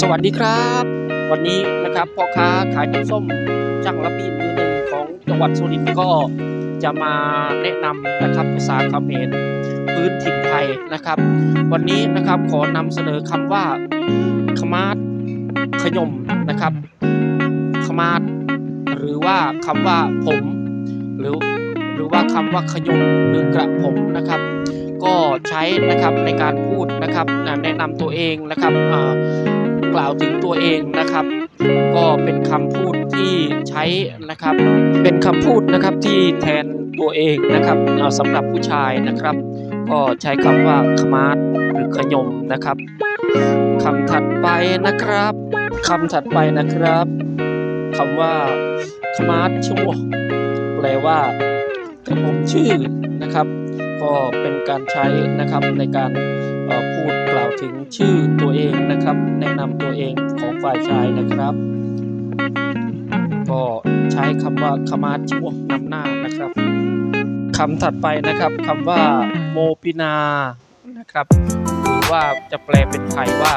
สวัสดีครับ วันนี้นะครับพ่อค้าขายน้ำส้มจังระบีมือหนึ่งของจังหวัดสุรินทร์ก็จะมาแนะนำนะครับภาษาเขมรพื้นถิ่นไทยนะครับ วันนี้นะครับขอนำเสนอคำว่าขมาดขยมนะครับขมาดหรือว่าคำว่าผม หรือหรือว่าคำว่าขยมหรือกระผมนะครับก็ใช้นะครับในการพูดนะครับแนะนำตัวเองนะครับ กล่าวถึงตัวเองนะครับ ก็เป็นคำพูดที่ใช้นะครับ เป็นคำพูดนะครับที่แทนตัวเองนะครับเอาสำหรับผู้ชายนะครับ ก็ใช้คำว่าขมาดหรือขยมนะครับคำถัดไปนะครับคำถัดไปนะครับคำว่าขมาดชั่วแปลว่ากระผมชื่อนะครับ ก็เป็นการใช้นะครับในการพูด ถึงชื่อตัวเองนะครับ แนะนำตัวเองของฝ่ายชายนะครับ ก็ใช้คำว่าขมาดชั่วนำหน้านะครับคำถัดไปนะครับคำว่าโมปินานะครับหรือว่าจะแปลเป็นไทยว่า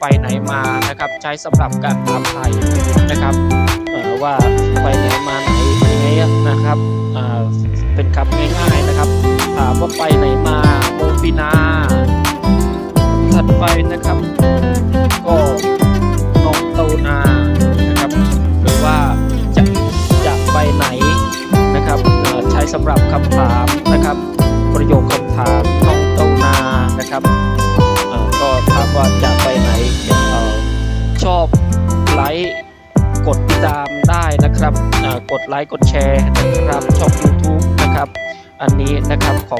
ไปไหนมานะครับ ใช้สำหรับการถามไทยนะครับว่าไปไหนมาไหนยังไงนะครับเป็นคำง่ายๆนะครับถามว่าไปไหนมาโมปินา ไปนะครับ ก็นองโตนานะครับหรือว่าจะจะไปไหนนะครับใช้สำหรับคำถามนะครับ ประโยคคำถามน้องโตนานะครับก็ถามว่าจะไปไหนออชอบไลค์กดติดตามได้นะครับกดไลค์กดแชร์นะครับช่อง YouTube นะครับ อันนี้นะครับขอบ